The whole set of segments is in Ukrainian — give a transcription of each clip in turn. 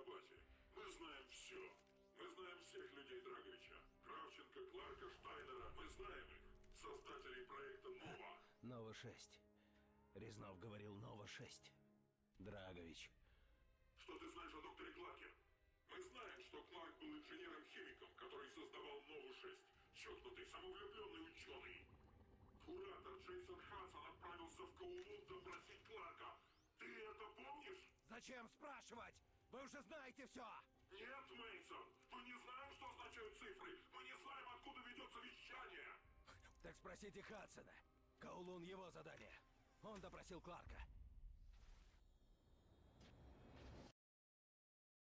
на базе. Мы знаем все. Мы знаем всех людей Драговича. Кравченко, Кларка, Штайнера. Мы знаем их. Создателей проекта «Нова». Нова 6. Резнов говорил Нова 6. Драгович. Что ты знаешь о докторе Кларке? Мы знаем, что Кларк был инженером-химиком, который создавал Нову-6. Чокнутый, самовлюбленный ученый. Куратор Джейсон Хадсон отправился в Коулун допросить Кларка. Ты это помнишь? Зачем спрашивать? Вы уже знаете все. Нет, Мейсон. Мы не знаем, что означают цифры. Мы не знаем, откуда ведется вещание. Так спросите Хадсона. Каулун его задание. Он допросил Кларка.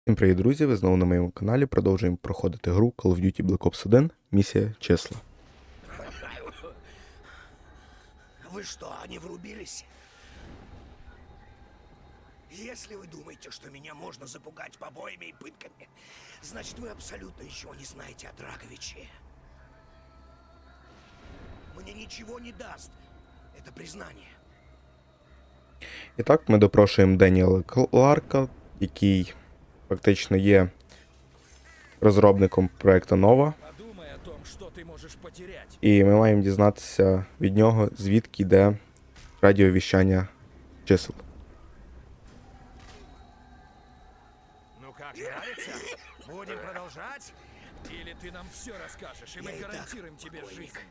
Всім привіт, друзі! Ви знову на моєму каналі. Продовжуємо проходити гру Call of Duty Black Ops 1, місія числа. Вы что, не врубились? Если вы думаете, что меня можно запугать побоями и пытками, значит вы абсолютно ничего не знаете о Драговиче. Мне ничего не даст это признание. І так, ми допрошуємо Деніела Кларка, який фактично є розробником проекту Нова. Подумай о том, что ты можешь потерять. І ми маємо дізнатися від нього, звідки йде радіовіщання чисел. Как, нравится? Будем продолжать? Или ты нам все расскажешь, и мы Я и гарантируем тебе покойник. жизнь?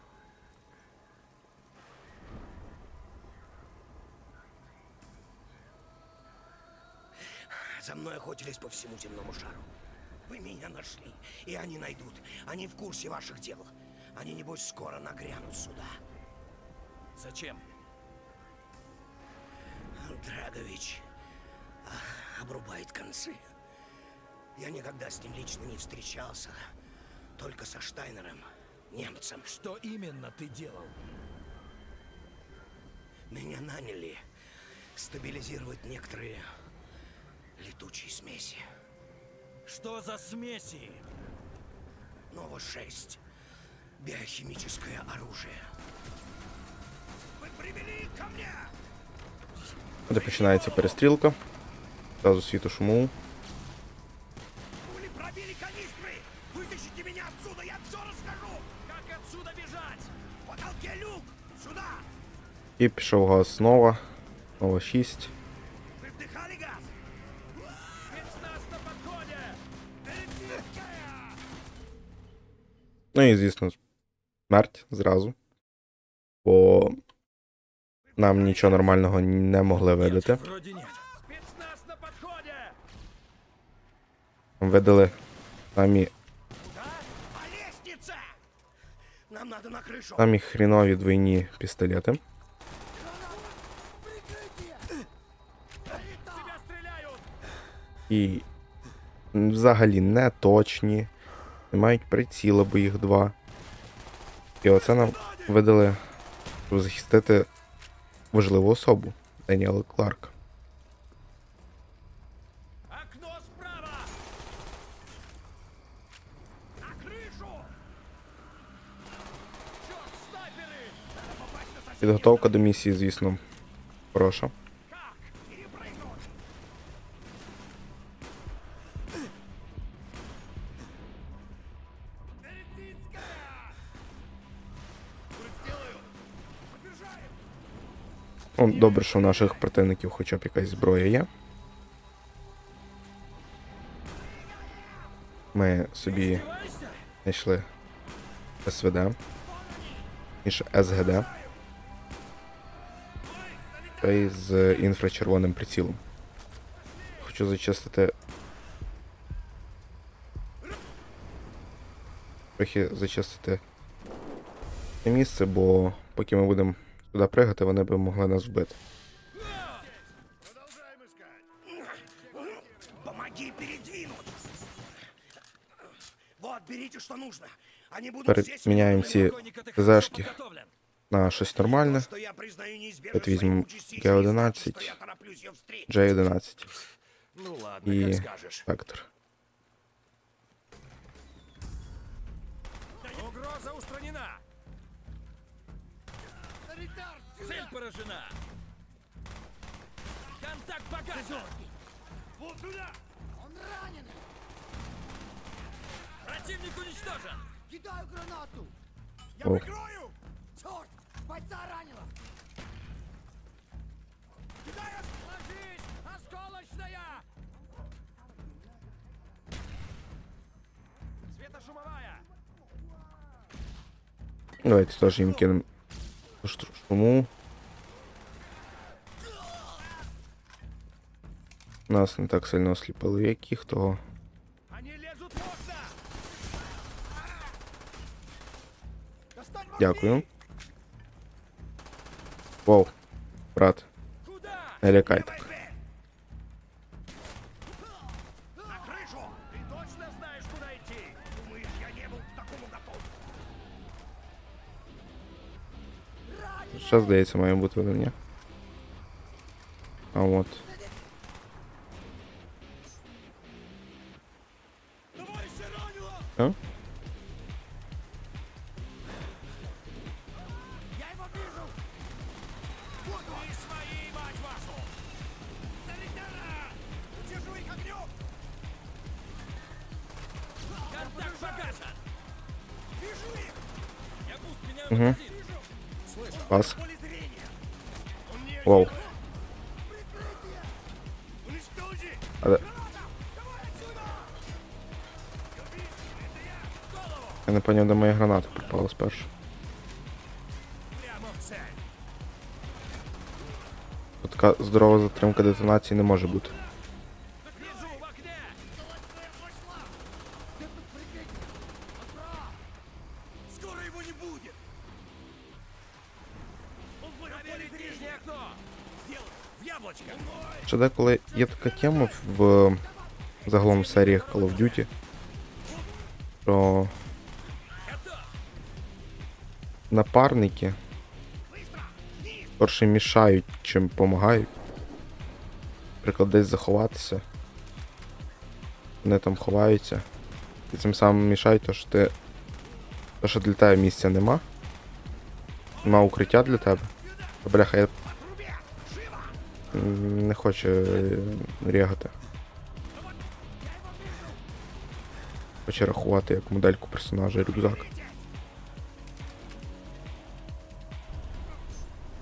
За мной охотились по всему земному шару. Вы меня нашли, и они найдут. Они в курсе ваших дел. Они, небось, скоро нагрянут сюда. Зачем? Драгович а, обрубает концы. Я никогда с ним лично не встречался. Только со Штайнером, немцем. Что именно ты делал? Меня наняли стабилизировать некоторые летучие смеси. Что за смеси? Ново-6. Биохимическое оружие. Вы привели их ко мне! Де починається перестрілка. Зразу світу шуму. Вытащите меня отсюда, я все расскажу! Как отсюда бежать? В потолке люк! Сюда! І пішов газ нова. Нова 6. Вы вдыхали газ? Спецназ на подходе! Берегитская! Ну і, звісно, смерть зразу. Бо нам нічого нормального не могли видати. Вроде нет. Спецназ на подходе! Видали самі, самі хрінові двойні пістолети. І взагалі не точні. Не мають приціла, бо їх два. І оце нам видали, щоб захистити важливу особу Деніела Кларка. Окно справа! На крышу! Черт, снайперы! Надо попасть на соседний Підготовка до місії, звісно, хороша. Побежаем! Ну, добре, що в наших противників хоча б якась зброя є. Ми собі знайшли СВД, інше СГД. Й з інфрачервоним прицілом. Хочу зачистити. Трохи зачистити це місце, бо поки ми будемо сюди пригати, вони б могли нас вбити. Переміняємо ці Покойника На щось нормальне. От візьмемо G11, J11. и фактор. Угроза устранена! Цель поражена! Контакт показан! Вот туда! Он ранен! Противник уничтожен! Кидаю гранату! Я прикрою! Черт! Бойца ранило! Кидаю! Ложись! Осколочная! Светошумовая! Давайте теж їм кинемо штр- шуму. Нас не так сильно осліпили, як їх того. Они лезут в окна! Достань Дякую. мозги! Воу, брат, Куда? не лякай так. Давай, Б! На крышу! Ты точно знаешь, куда идти? Думаешь, я не был к такому готов? Ще, здається, має бути один, ні? А от. Товарища ранило! А? Слышу! Пас. Это я! Не поняв, де моя граната попала спершу. Така здорова затримка детонації не може бути. Ще деколи є така тема в загалом в серіях Call of Duty, що напарники скорше мішають, чим допомагають. Наприклад, десь заховатися. Вони там ховаються. І цим самим мішають, то що ти. То, що для тебе місця нема. Нема укриття для тебе. Бляха, я не хочу е, рягати. Хочу рахувати як модельку персонажа і рюкзак.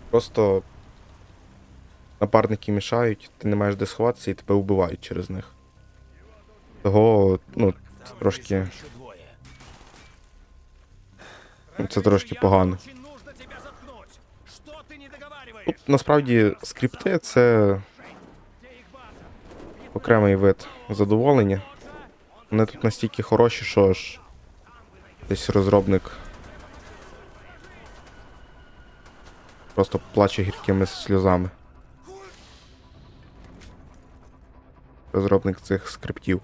Просто напарники мішають, ти не маєш де сховатися і тебе вбивають через них. Того, ну, це трошки. Це трошки погано. Тут насправді скрипти це окремий вид задоволення. Вони тут настільки хороші, що ж десь розробник просто плаче гіркими сльозами. Розробник цих скриптів.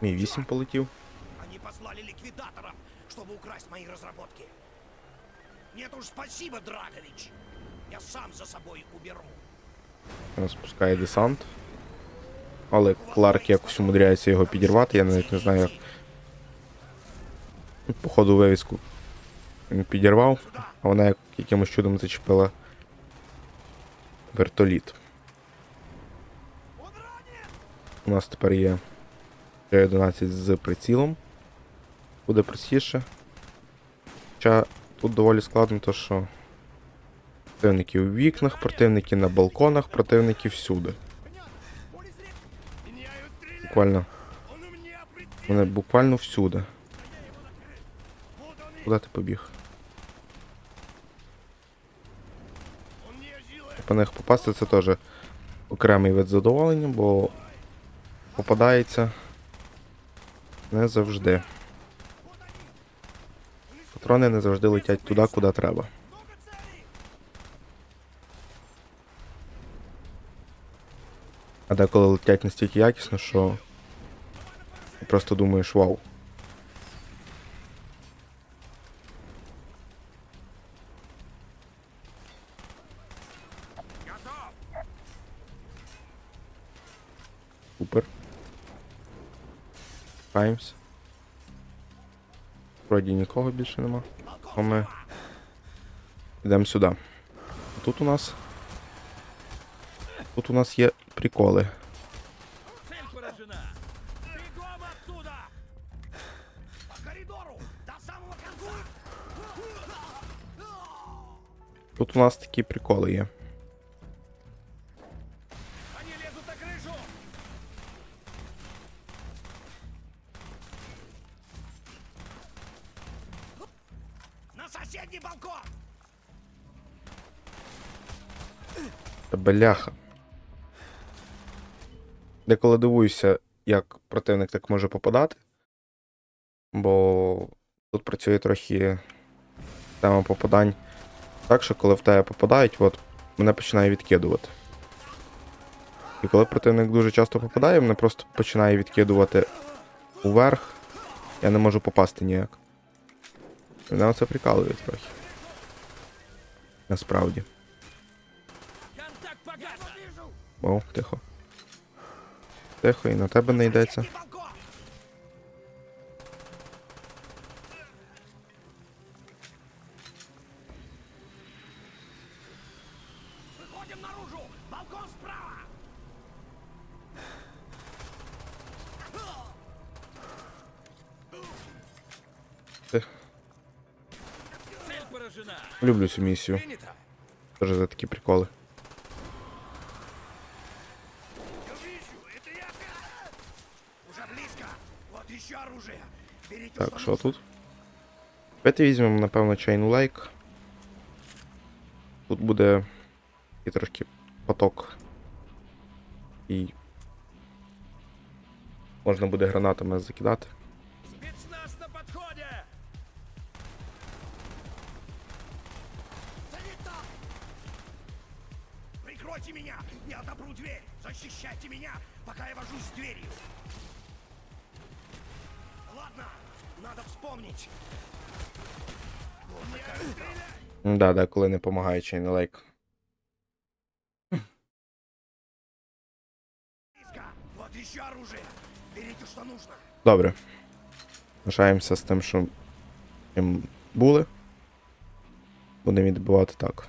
Мій 8 полетів. Они послали ликвидаторов, чтобы украсть мои разработки. Нет уж спасибо, Драгович. Я сам за собой уберу. Спускає десант. Але Кларк якось умудряється його підірвати, я навіть не знаю як. Походу вивіску він підірвав, а вона як якимось чудом зачепила вертоліт. У нас тепер є J11 з прицілом. Буде простіше. Хоча тут доволі складно, то що противники у вікнах, противники на балконах, противники всюди. Буквально. Вони буквально всюди. Куди ти побіг? По них попасти це теж окремий вид задоволення, бо попадається не завжди. Патрони не завжди летять туди, куди треба. А деколи летять настільки якісно, що просто думаєш вау. Каємось. Вроді нікого більше нема. А ми йдемо сюди. Тут у нас. Тут у нас є приколи. Тут у нас такі приколи є. Соседний балкон! Та бляха. Деколи дивуюся, як противник так може попадати. Бо тут працює трохи тема попадань. Так що коли в тебе попадають, от мене починає відкидувати. І коли противник дуже часто попадає, мене просто починає відкидувати уверх. Я не можу попасти ніяк. Мене це прикалує трохи. Насправді. О, тихо. Тихо, і на тебе не йдеться. Люблю цю місію. Дуже за такі приколи. Так, що тут? Давайте візьмемо, напевно, чайну лайк. Тут буде і трошки поток. І. Можна буде гранатами закидати. Прикройте меня! Я отопру дверь! Защищайте меня, пока я вожусь с дверью! Ладно, надо вспомнить. Стрелять! Да, да, коли не допомагає чайний лайк. Добре. Лишаємося з тим, що чим були. Будемо відбивати так.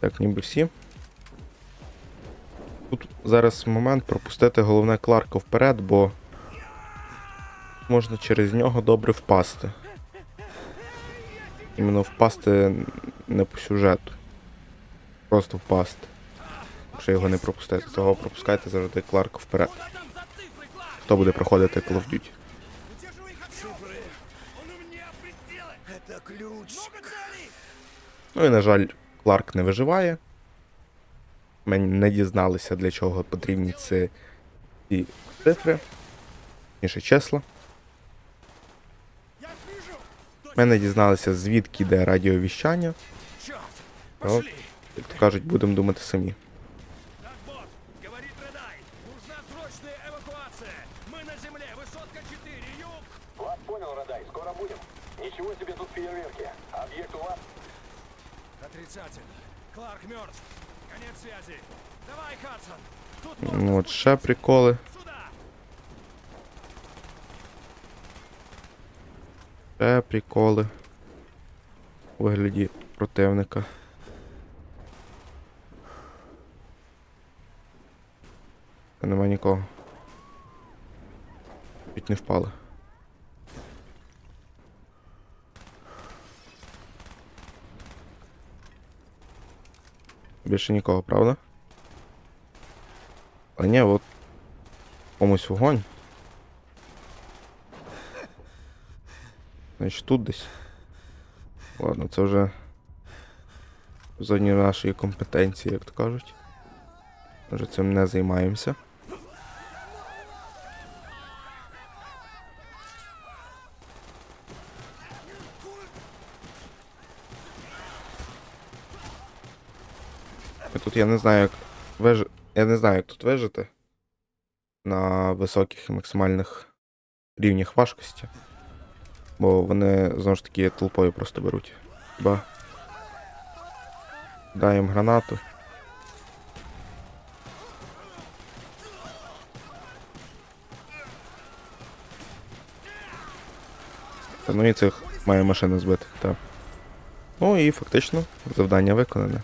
Так, ніби всі. Тут зараз момент пропустити головне Кларка вперед, бо можна через нього добре впасти. Іменно впасти не по сюжету. Просто впасти. Якщо його не пропустити, того пропускайте завжди Кларка вперед. Куда там за цифры, Кларк? Хто буде проходити Call of Duty. Удерживай их от Цифры! Он у меня прицелы! Это ключ! Много целей! Ну і, на жаль, Кларк не виживає. Ми не дізналися, для чого потрібні ці, ці цифри. Ніше числа. Ми не дізналися, звідки йде радіовіщання. От, як то кажуть, будемо думати самі. Отрицательно. Кларк мертв. Конец связи. Давай, Хадсон. Тут можно Ну, от ще приколи. сюда. Ще приколи. У вигляді противника. Нема нікого. Чуть не впали. Більше нікого, правда? А ні, от комусь вогонь. Значить тут десь. Ладно, це вже в зоні нашої компетенції, як то кажуть. Вже цим не займаємося. Тут я не знаю, як виж... Я не знаю, як тут вижити на високих і максимальних рівнях важкості. Бо вони знову ж таки толпою просто беруть. Ба. Даємо гранату. Та ну і цих має машини збити, так. Ну і фактично завдання виконане.